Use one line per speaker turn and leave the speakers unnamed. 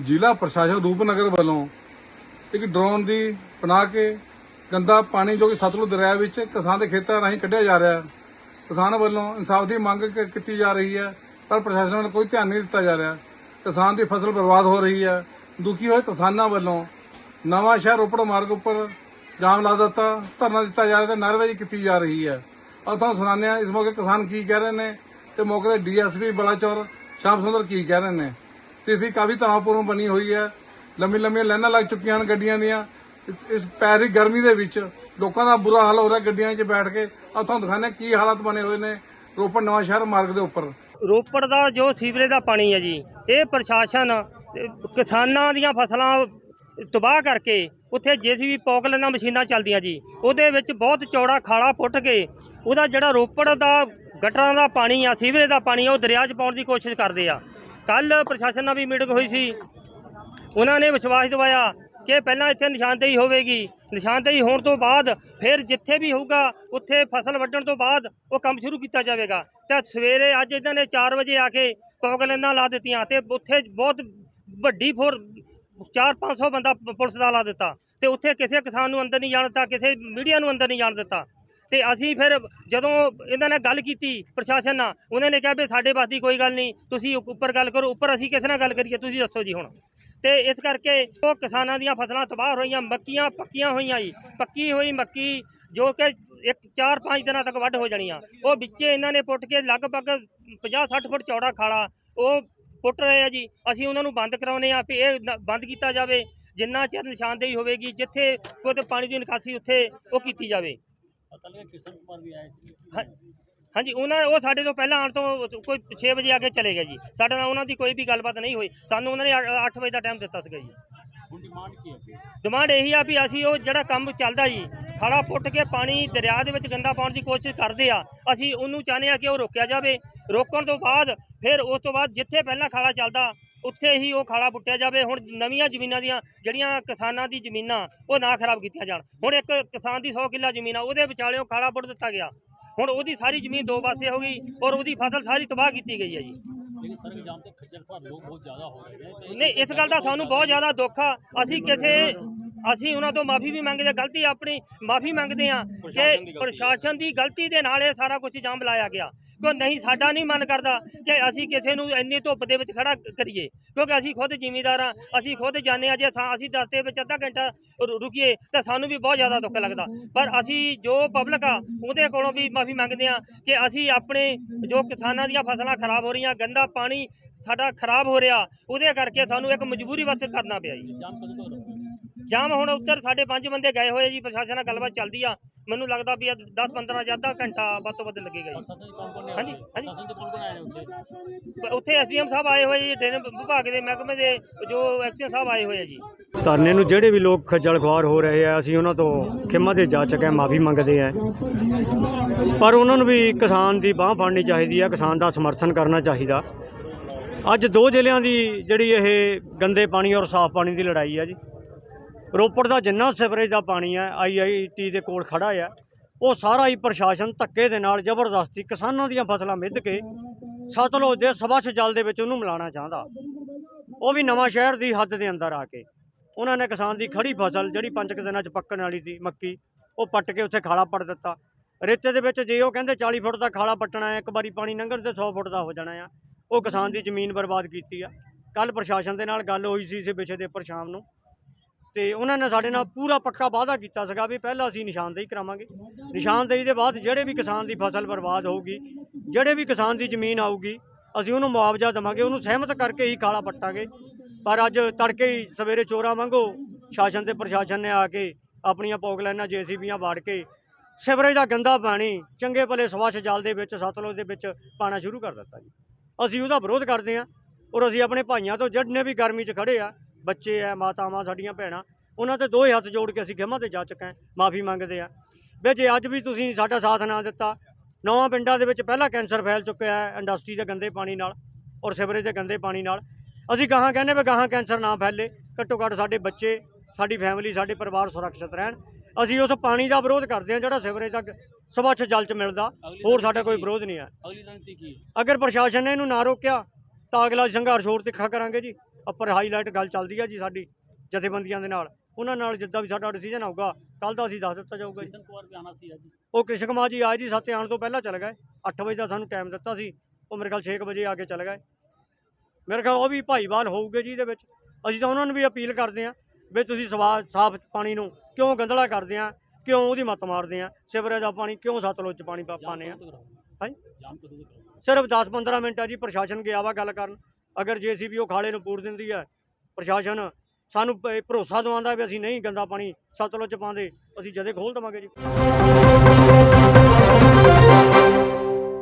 ਜ਼ਿਲ੍ਹਾ ਪ੍ਰਸ਼ਾਸਨ ਰੂਪਨਗਰ ਵੱਲੋਂ ਇੱਕ ਡਰੋਨ ਦੀ ਪਨਾਹ ਕੇ ਗੰਦਾ ਪਾਣੀ ਜੋ ਕਿ ਸਤਲੁਜ ਦਰਿਆ ਵਿੱਚ ਕਿਸਾਨ ਦੇ ਖੇਤਾਂ ਰਾਹੀਂ ਕੱਢਿਆ ਜਾ ਰਿਹਾ। ਹੈ ਕਿਸਾਨ ਵੱਲੋਂ ਇਨਸਾਫ ਦੀ ਮੰਗ ਕੀਤੀ ਜਾ ਰਹੀ ਹੈ, ਪਰ ਪ੍ਰਸ਼ਾਸਨ ਵੱਲੋਂ ਕੋਈ ਧਿਆਨ ਨਹੀਂ ਦਿੱਤਾ ਜਾ ਰਿਹਾ। ਕਿਸਾਨ ਦੀ ਫਸਲ ਬਰਬਾਦ ਹੋ ਰਹੀ ਹੈ। ਦੁਖੀ ਹੋਏ ਕਿਸਾਨਾਂ ਵੱਲੋਂ ਨਵਾਂ ਸ਼ਹਿਰ ਰੋਪੜ ਮਾਰਗ ਉੱਪਰ ਜਾਮ ਲਾ ਦਿੱਤਾ, ਧਰਨਾ ਦਿੱਤਾ ਜਾ ਰਿਹਾ ਤੇ ਨਾਅਰੇਬਾਜ਼ੀ ਕੀਤੀ ਜਾ ਰਹੀ ਹੈ। ਔਰ ਤੁਹਾਨੂੰ ਸੁਣਾਉਂਦੇ ਹਾਂ, ਇਸ ਮੌਕੇ ਕਿਸਾਨ ਕੀ ਕਹਿ ਰਹੇ ਨੇ ਤੇ ਮੌਕੇ ਦੇ ਡੀਐਸਪੀ ਬਲਾਚੌਰ ਸ਼ਾਮ ਸੁੰਦਰ ਕੀ ਕਹਿ ਰਹੇ ਨੇ। ਸਥਿਤੀ ਕਾਫੀ ਤਣਾਅਪੂਰਨ ਬਣੀ ਹੋਈ ਹੈ। ਲੰਮੀ ਲੰਮੀਆਂ ਲਾਈਨਾਂ ਲੱਗ ਚੁੱਕੀਆਂ ਹਨ ਗੱਡੀਆਂ ਦੀਆਂ। ਇਸ ਪੈਰੀ ਗਰਮੀ ਦੇ ਵਿੱਚ ਲੋਕਾਂ ਦਾ ਬੁਰਾ ਹਾਲ ਹੋ ਰਿਹਾ ਗੱਡੀਆਂ 'ਚ ਬੈਠ ਕੇ। ਆ ਤੁਹਾਨੂੰ ਦਿਖਾਉਂਦੇ ਹਾਂ ਕੀ ਹਾਲਤ ਬਣੇ ਹੋਏ ਨੇ ਰੋਪੜ ਨਵਾਂ ਸ਼ਹਿਰ ਮਾਰਗ ਦੇ ਉੱਪਰ।
ਰੋਪੜ ਦਾ ਜੋ ਸੀਵਰੇਜ ਦਾ ਪਾਣੀ ਹੈ ਜੀ, ਇਹ ਪ੍ਰਸ਼ਾਸਨ ਕਿਸਾਨਾਂ ਦੀਆਂ ਫਸਲਾਂ ਤਬਾਹ ਕਰਕੇ ਉੱਥੇ ਜੀਸੀਬੀ ਪੌਕ ਲੈਣਾ ਮਸ਼ੀਨਾਂ ਚੱਲਦੀਆਂ ਜੀ। ਉਹਦੇ ਵਿੱਚ ਬਹੁਤ ਚੌੜਾ ਖਾਲਾ ਪੁੱਟ ਕੇ ਉਹਦਾ ਜਿਹੜਾ ਰੋਪੜ ਦਾ ਗਟਰਾਂ ਦਾ ਪਾਣੀ ਆ, ਸੀਵਰੇਜ ਦਾ ਪਾਣੀ ਆ, ਉਹ ਦਰਿਆ 'ਚ ਪਾਉਣ ਦੀ ਕੋਸ਼ਿਸ਼ ਕਰਦੇ ਆ। ਕੱਲ ਪ੍ਰਸ਼ਾਸਨ ਨਾਲ ਵੀ ਮੀਟਿੰਗ ਹੋਈ ਸੀ। ਉਹਨਾਂ ਨੇ ਵਿਸ਼ਵਾਸ ਦਿਵਾਇਆ ਕਿ ਪਹਿਲਾਂ ਇੱਥੇ ਨਿਸ਼ਾਨਦੇਹੀ ਹੋਵੇਗੀ। ਨਿਸ਼ਾਨਦੇਹੀ ਹੋਣ ਤੋਂ ਬਾਅਦ ਫਿਰ ਜਿੱਥੇ ਵੀ ਹੋਊਗਾ, ਉੱਥੇ ਫਸਲ ਵੱਢਣ ਤੋਂ ਬਾਅਦ ਉਹ ਕੰਮ ਸ਼ੁਰੂ ਕੀਤਾ ਜਾਵੇਗਾ। ਤੇ ਸਵੇਰੇ ਅੱਜ ਇਹਨਾਂ ਨੇ 4 ਵਜੇ ਆ ਕੇ ਪੌਗਲੈਂਦਾਂ ਲਾ ਦਿੱਤੀਆਂ ਤੇ ਉੱਥੇ ਬਹੁਤ ਵੱਡੀ ਫੋਰ 4-500 ਬੰਦਾ ਪੁਲਿਸ ਦਾ ਲਾ ਦਿੱਤਾ। ਤੇ ਉੱਥੇ ਕਿਸੇ ਕਿਸਾਨ ਨੂੰ ਅੰਦਰ ਨਹੀਂ ਜਾਣ ਦਿੱਤਾ, ਕਿਸੇ ਮੀਡੀਆ ਨੂੰ ਅੰਦਰ ਨਹੀਂ ਜਾਣ ਦਿੱਤਾ। ਤੇ ਅਸੀਂ ਫਿਰ ਜਦੋਂ ਇਹਨਾਂ ਨਾਲ ਗੱਲ ਕੀਤੀ ਪ੍ਰਸ਼ਾਸਨ ਨਾਲ, ਉਹਨਾਂ ਨੇ ਕਿਹਾ ਵੀ ਸਾਡੇ ਵਾਸਤੇ ਕੋਈ ਗੱਲ ਨਹੀਂ, ਤੁਸੀਂ ਉੱਪ- ਉੱਪਰ ਗੱਲ ਕਰੋ, ਉੱਪਰ ਅਸੀਂ ਕਿਸ ਨਾਲ ਗੱਲ ਕਰੀਏ, ਤੁਸੀਂ ਦੱਸੋ ਜੀ ਹੁਣ। ਤੇ ਇਸ ਕਰਕੇ ਉਹ ਕਿਸਾਨਾਂ ਦੀਆਂ ਫਸਲਾਂ ਤਬਾਹ ਹੋਈਆਂ, ਮੱਕੀਆਂ ਪੱਕੀਆਂ ਹੋਈਆਂ ਜੀ। ਪੱਕੀ ਹੋਈ ਮੱਕੀ ਜੋ ਕਿ ਇੱਕ 4-5 ਦਿਨਾਂ ਤੱਕ ਵੱਢ ਹੋ ਜਾਣੀਆਂ। ਉਹ ਵਿੱਚੇ ਇਹਨਾਂ ਨੇ ਪੁੱਟ ਕੇ ਲਗਭਗ 50-60 ਫੁੱਟ ਚੌੜਾ ਖਾਲਾ ਉਹ ਪੁੱਟ ਰਹੇ ਆ ਜੀ। ਅਸੀਂ ਉਹਨਾਂ ਨੂੰ ਬੰਦ ਕਰਾਉਨੇ ਆ ਵੀ ਇਹ ਬੰਦ ਕੀਤਾ ਜਾਵੇ, ਜਿੰਨਾ ਚਿਰ ਨਿਸ਼ਾਨਦੇਹੀ ਹੋਵੇਗੀ, ਜਿੱਥੇ ਕੋਈ ਪਾਣੀ ਦੀ ਨਿਕਾਸੀ ਉੱਥੇ ਉਹ ਕੀਤੀ ਜਾਵੇ। ਹਾਂ- ਹਾਂਜੀ ਉਹਨਾਂ ਉਹ ਸਾਡੇ ਤੋਂ ਪਹਿਲਾਂ ਆਉਣ ਤੋਂ ਕੋਈ 6 ਵਜੇ ਆ ਕੇ ਚਲੇ ਗਏ ਜੀ। ਸਾਡੇ ਨਾਲ ਉਹਨਾਂ ਦੀ ਕੋਈ ਵੀ ਗੱਲਬਾਤ ਨਹੀਂ ਹੋਈ। ਸਾਨੂੰ ਉਹਨਾਂ ਨੇ 8 ਵਜੇ ਦਾ ਟਾਈਮ ਦਿੱਤਾ ਸੀਗਾ ਜੀ। ਡਿਮਾਂਡ ਇਹੀ ਆ ਵੀ ਅਸੀਂ ਉਹ ਜਿਹੜਾ ਕੰਮ ਚੱਲਦਾ ਜੀ ਖਾਲਾ ਪੁੱਟ ਕੇ ਪਾਣੀ ਦਰਿਆ ਦੇ ਵਿੱਚ ਗੰਦਾ ਪਾਉਣ ਦੀ ਕੋਸ਼ਿਸ਼ ਕਰਦੇ ਆ ਅਸੀਂ ਉਹਨੂੰ ਚਾਹੁੰਦੇ ਆ ਕਿ ਉਹ ਰੋਕਿਆ ਜਾਵੇ। ਰੋਕਣ ਤੋਂ ਬਾਅਦ ਫਿਰ ਉਸ ਤੋਂ ਬਾਅਦ ਜਿੱਥੇ ਪਹਿਲਾਂ ਖਾਲਾ ਚੱਲਦਾ ਉੱਥੇ ਹੀ ਉਹ ਖਾਲਾ ਪੁੱਟਿਆ ਜਾਵੇ। ਹੁਣ ਨਵੀਆਂ ਜ਼ਮੀਨਾਂ ਦੀਆਂ ਜਿਹੜੀਆਂ ਕਿਸਾਨਾਂ ਦੀ ਜ਼ਮੀਨਾਂ ਉਹ ਨਾ ਖਰਾਬ ਕੀਤੀਆਂ ਜਾਣ। ਹੁਣ ਇੱਕ ਕਿਸਾਨ ਦੀ 100 ਕਿੱਲਾ ਜ਼ਮੀਨ ਆ ਉਹਦੇ ਵਿਚਾਲਿਓਂ ਖਾਲਾ ਪੁੱਟ ਦਿੱਤਾ ਗਿਆ। ਹੁਣ ਉਹਦੀ ਸਾਰੀ ਜ਼ਮੀਨ ਦੋ ਪਾਸੇ ਹੋ ਗਈ ਔਰ ਉਹਦੀ ਫਸਲ ਸਾਰੀ ਤਬਾਹ ਕੀਤੀ ਗਈ ਹੈ ਜੀ। ਨਹੀਂ ਇਸ ਗੱਲ ਦਾ ਸਾਨੂੰ ਬਹੁਤ ਜ਼ਿਆਦਾ ਦੁੱਖ ਆ। ਅਸੀਂ ਕਿਸੇ ਅਸੀਂ ਉਹਨਾਂ ਤੋਂ ਮਾਫੀ ਵੀ ਮੰਗਦੇ ਗਲਤੀ ਆਪਣੀ ਮਾਫੀ ਮੰਗਦੇ ਆ ਕਿ ਪ੍ਰਸ਼ਾਸਨ ਦੀ ਗਲਤੀ ਦੇ ਨਾਲ ਇਹ ਸਾਰਾ ਕੁਝ ਜਾਮ ਲਾਇਆ ਗਿਆ। ਕਿਉਂ ਨਹੀਂ ਸਾਡਾ ਨਹੀਂ ਮਨ ਕਰਦਾ ਕਿ ਅਸੀਂ ਕਿਸੇ ਨੂੰ ਇੰਨੀ ਧੁੱਪ ਦੇ ਵਿੱਚ ਖੜਾ ਕ- ਕਰੀਏ। ਕਿਉਂਕਿ ਅਸੀਂ ਖੁਦ ਜ਼ਿਮੀਂਦਾਰ ਆ ਅਸੀਂ ਖੁਦ ਜਾਂਦੇ ਆ ਜੇ ਅਸੀਂ ਦਸਤੇ ਵਿੱਚ ਅੱਧਾ ਘੰਟਾ ਰੁਕੀਏ ਤਾਂ ਸਾਨੂੰ ਵੀ ਬਹੁਤ ਜ਼ਿਆਦਾ ਦੁੱਖ ਲੱਗਦਾ। ਪਰ ਅਸੀਂ ਜੋ ਪਬਲਿਕ ਆ ਉਹਦੇ ਕੋਲੋਂ ਵੀ ਮਾਫੀ ਮੰਗਦੇ ਆ ਕਿ ਅਸੀਂ ਆਪਣੇ ਜੋ ਕਿਸਾਨਾਂ ਦੀਆਂ ਫਸਲਾਂ ਖਰਾਬ ਹੋ ਰਹੀਆਂ ਗੰਦਾ ਪਾਣੀ ਸਾਡਾ ਖਰਾਬ ਹੋ ਰਿਹਾ ਉਹਦੇ ਕਰਕੇ ਸਾਨੂੰ ਇੱਕ ਮਜਬੂਰੀ ਵਸ ਕਰਨਾ ਪਿਆ ਜੀ। ਜਾਮ ਹੁਣ ਉੱਧਰ ਸਾਡੇ ਪੰਜ ਬੰਦੇ ਗਏ ਹੋਏ ਜੀ ਪ੍ਰਸ਼ਾਸਨ ਨਾਲ ਗੱਲਬਾਤ ਚੱਲਦੀ ਆ। ਮੈਨੂੰ ਲੱਗਦਾ ਵੀ 10 15 ਜਾਂ ਅੱਧਾ ਘੰਟਾ ਵੱਧ ਤੋਂ ਵੱਧ ਲੱਗੇਗਾ ਜੀ। ਹਾਂਜੀ ਹਾਂਜੀ। ਉੱਥੇ ਐਸਡੀਐਮ ਸਾਹਿਬ ਆਏ ਹੋਏ ਜੀ ਡਰੇਨ ਵਿਭਾਗ ਦੇ ਮਹਿਕਮੇ ਦੇ ਜੋ ਐਕਸ਼ਨ ਸਾਹਿਬ ਆਏ ਹੋਏ ਆ ਜੀ।
ਧਰਨੇ ਨੂੰ ਜਿਹੜੇ ਵੀ ਲੋਕ ਖੱਜਲ ਖੁਆਰ ਹੋ ਰਹੇ ਆ ਅਸੀਂ ਉਹਨਾਂ ਤੋਂ ਖਿਮਾ ਦੇ ਜਾ ਚੁੱਕੇ ਮਾਫੀ ਮੰਗਦੇ ਆ ਪਰ ਉਹਨਾਂ ਨੂੰ ਵੀ ਕਿਸਾਨ ਦੀ ਬਾਹ ਫੜਨੀ ਚਾਹੀਦੀ ਆ ਕਿਸਾਨ ਦਾ ਸਮਰਥਨ ਕਰਨਾ ਚਾਹੀਦਾ। ਅੱਜ ਦੋ ਜ਼ਿਲ੍ਹਿਆਂ ਦੀ ਜਿਹੜੀ ਇਹ ਗੰਦੇ ਪਾਣੀ ਔਰ ਸਾਫ਼ ਪਾਣੀ ਦੀ ਲੜਾਈ ਆ ਜੀ। ਰੋਪੜ ਦਾ ਜਿੰਨਾ ਸਿਵਰੇਜ ਦਾ ਪਾਣੀ ਆ ਆਈਆਈਟੀ ਦੇ ਕੋਲ ਖੜਾ ਆ, ਉਹ ਸਾਰਾ ਹੀ ਪ੍ਰਸ਼ਾਸਨ ਧੱਕੇ ਦੇ ਨਾਲ ਜ਼ਬਰਦਸਤੀ ਕਿਸਾਨਾਂ ਦੀਆਂ ਫਸਲਾਂ ਮਿੱਧ ਕੇ ਸਤਲੁਜ ਦੇ ਸਵੱਛ ਜਲ ਦੇ ਵਿੱਚ ਉਹਨੂੰ ਮਿਲਾਉਣਾ ਚਾਹੁੰਦਾ। ਉਹ ਵੀ ਨਵਾਂ ਸ਼ਹਿਰ ਦੀ ਹੱਦ ਦੇ ਅੰਦਰ ਆ ਕੇ, ਉਹਨਾਂ ਨੇ ਕਿਸਾਨ ਦੀ ਖੜੀ ਫਸਲ ਜਿਹੜੀ ਪੰਜ ਕੁ ਦਿਨਾਂ 'ਚ ਪੱਕਣ ਵਾਲੀ ਸੀ ਮੱਕੀ, ਉਹ ਪੱਟ ਕੇ ਉੱਥੇ ਖਾਲਾ ਪੱਟ ਦਿੱਤਾ। ਰੇਤੇ ਦੇ ਵਿੱਚ ਜੇ ਉਹ ਕਹਿੰਦੇ 40 ਫੁੱਟ ਦਾ ਖਾਲਾ ਪੱਟਣਾ ਹੈ, ਇੱਕ ਵਾਰੀ ਪਾਣੀ ਲੰਘਣ ਤੇ 100 ਫੁੱਟ ਦਾ ਹੋ ਜਾਣਾ ਆ, ਉਹ ਕਿਸਾਨ ਦੀ ਜ਼ਮੀਨ ਬਰਬਾਦ ਕੀਤੀ ਆ। ਕੱਲ ਪ੍ਰਸ਼ਾਸਨ ਦੇ ਨਾਲ ਗੱਲ ਹੋਈ ਸੀ ਇਸੇ ਵਿਸ਼ੇ ਦੇ ਉੱਪਰ ਸ਼ਾਮ ਨੂੰ। ਤੇ ਉਹਨਾਂ ਨੇ ਸਾਡੇ ਨਾਲ ਪੂਰਾ ਪੱਕਾ ਵਾਅਦਾ ਕੀਤਾ ਸੀਗਾ ਵੀ ਪਹਿਲਾਂ ਅਸੀਂ ਨਿਸ਼ਾਨਦੇਹੀ ਕਰਾਵਾਂਗੇ। ਨਿਸ਼ਾਨਦੇਹੀ ਦੇ ਬਾਅਦ ਜਿਹੜੇ ਵੀ ਕਿਸਾਨ ਦੀ ਫਸਲ ਬਰਬਾਦ ਹੋਊਗੀ, ਜਿਹੜੇ ਵੀ ਕਿਸਾਨ ਦੀ ਜ਼ਮੀਨ ਆਊਗੀ, ਅਸੀਂ ਉਹਨੂੰ ਮੁਆਵਜ਼ਾ ਦੇਵਾਂਗੇ, ਉਹਨੂੰ ਸਹਿਮਤ ਕਰਕੇ ਹੀ ਕਾਲਾ ਪੱਟਾਂਗੇ। ਪਰ ਅੱਜ ਤੜਕੇ ਹੀ ਸਵੇਰੇ ਚੋਰਾਂ ਵਾਂਗੋ ਸ਼ਾਸਨ ਤੇ ਪ੍ਰਸ਼ਾਸਨ ਨੇ ਆ ਕੇ ਆਪਣੀਆਂ ਪੌਗਲਾਈਨਾਂ ਜੇਸੀਬੀਆਂ ਵਾੜ ਕੇ ਸਿਵਰੇਜ ਦਾ ਗੰਦਾ ਪਾਣੀ ਚੰਗੇ ਭਲੇ ਸਵੱਛ ਜਲ ਦੇ ਵਿੱਚ, ਸਤਲੁਜ ਦੇ ਵਿੱਚ ਪਾਣਾ ਸ਼ੁਰੂ ਕਰ ਦਿੱਤਾ ਜੀ। ਅਸੀਂ ਉਹਦਾ ਵਿਰੋਧ ਕਰਦੇ ਹਾਂ ਔਰ ਅਸੀਂ ਆਪਣੇ ਭਾਈਆਂ ਤੋਂ ਜਿਹੜੇ ਵੀ ਗਰਮੀ 'ਚ ਖੜੇ ਆ ਬੱਚੇ ਆ ਮਾਤਾਵਾਂ ਸਾਡੀਆਂ ਭੈਣਾਂ ਉਹਨਾਂ ਤੇ ਦੋਹੇ ਹੱਥ ਜੋੜ ਕੇ ਅਸੀਂ ਖਿਮਾ ਤੇ ਜਾ ਚੁੱਕੇ ਹਾਂ ਮਾਫੀ ਮੰਗਦੇ ਆ ਵੀ ਜੇ ਅੱਜ ਵੀ ਤੁਸੀਂ ਸਾਡਾ ਸਾਥ ਨਾ ਦਿੱਤਾ ਨੌਵਾਂ ਪਿੰਡਾਂ ਦੇ ਵਿੱਚ ਪਹਿਲਾ ਕੈਂਸਰ ਫੈਲ ਚੁੱਕਿਆ ਹੈ ਇੰਡਸਟਰੀ ਦੇ ਗੰਦੇ ਪਾਣੀ ਨਾਲ ਔਰ ਸਿਵਰੇਜ ਦੇ ਗੰਦੇ ਪਾਣੀ ਨਾਲ ਅਸੀਂ ਗਾਹਾਂ ਕਹਿੰਦੇ ਵੀ ਗਾਹਾਂ ਕੈਂਸਰ ਨਾ ਫੈਲੇ ਘੱਟੋ ਘੱਟ ਸਾਡੇ ਬੱਚੇ ਸਾਡੀ ਫੈਮਿਲੀ ਸਾਡੇ ਪਰਿਵਾਰ ਸੁਰੱਖਿਅਤ ਰਹਿਣ। ਅਸੀਂ ਉਸ ਪਾਣੀ ਦਾ ਵਿਰੋਧ ਕਰਦੇ ਹਾਂ ਜਿਹੜਾ ਸਿਵਰੇਜ ਦਾ ਸਵੱਛ ਜਲ ਚ ਮਿਲਦਾ ਹੋਰ ਸਾਡਾ ਕੋਈ ਵਿਰੋਧ ਨਹੀਂ ਹੈ।
ਅਗਲੀ ਰਣਨੀਤੀ ਕੀ
ਅਗਰ ਪ੍ਰਸ਼ਾਸਨ ਨੇ ਇਹਨੂੰ ਨਾ ਰੋਕਿਆ ਤਾਂ ਅਗਲਾ ਸੰਘਰਸ਼ ਹੋਰ ਤਿੱਖਾ ਕਰਾਂਗੇ ਜੀ। ਉੱਪਰ ਹਾਈਲਾਈਟ ਗੱਲ ਚੱਲਦੀ ਹੈ ਜੀ ਸਾਡੀ ਜਥੇਬੰਦੀਆਂ ਦੇ ਨਾਲ। ਉਹਨਾਂ ਨਾਲ ਜਿੱਦਾਂ ਵੀ ਸਾਡਾ ਡਿਸੀਜਨ ਆਊਗਾ ਕੱਲ ਦਾ ਅਸੀਂ ਦੱਸ ਦਿੱਤਾ ਜਾਊਗਾ ਜੀ।
ਕਿਸ਼ਨ ਕੁਮਾਰ ਵੀ ਆਣਾ ਸੀ ਅੱਜ?
ਉਹ ਕ੍ਰਿਸ਼ਨ ਕੁਮਾਰ ਜੀ ਆਏ ਜੀ ਸੱਤੇ ਆਉਣ ਤੋਂ ਪਹਿਲਾਂ ਚਲੇ ਗਏ। 8 ਵਜੇ ਦਾ ਸਾਨੂੰ ਟਾਈਮ ਦਿੱਤਾ ਸੀ। ਉਹ ਮੇਰੇ ਖਿਆਲ 6 ਵਜੇ ਆ ਕੇ ਚਲੇ ਗਏ। ਮੇਰੇ ਖਿਆਲ ਉਹ ਵੀ ਭਾਈਵਾਲ ਹੋਊਗੇ ਜੀ ਇਹਦੇ ਵਿੱਚ। ਅਸੀਂ ਤਾਂ ਉਹਨਾਂ ਨੂੰ ਵੀ ਅਪੀਲ ਕਰਦੇ ਹਾਂ ਵੀ ਤੁਸੀਂ ਸਵਾ ਸਾਫ਼ ਪਾਣੀ ਨੂੰ ਕਿਉਂ ਗੰਦਲਾ ਕਰਦੇ ਆ ਕਿਉਂ ਉਹਦੀ ਮੱਤ ਮਾਰਦੇ ਆ ਸਿਵਰੇਜ ਦਾ ਪਾਣੀ ਕਿਉਂ ਸਤਲੁਜ ਚ ਪਾਣੀ ਪਾ- ਪਾਉਂਦੇ ਆ ਹਾਂਜੀ?
ਜਾਮ ਕਦੋਂ
ਸਿਰਫ 10-15 ਮਿੰਟ ਆ ਜੀ ਪ੍ਰਸ਼ਾਸਨ ਗਿਆ ਵਾ ਗੱਲ ਕਰਨ। ਅਗਰ ਜੇਸੀਬੀ ਉਹ ਖਾਲੇ ਨੂੰ ਪੂਰ ਦਿੰਦੀ ਹੈ ਪ੍ਰਸ਼ਾਸਨ, ਸਾਨੂੰ ਭਰੋਸਾ ਦਵਾਉਂਦਾ ਵੀ ਅਸੀਂ ਨਹੀਂ ਗੰਦਾ ਪਾਣੀ ਸਤਲੁਜ ਪਾਉਂਦੇ, ਅਸੀਂ ਜਦੇ ਖੋਲ ਦੇਵਾਂਗੇ ਜੀ।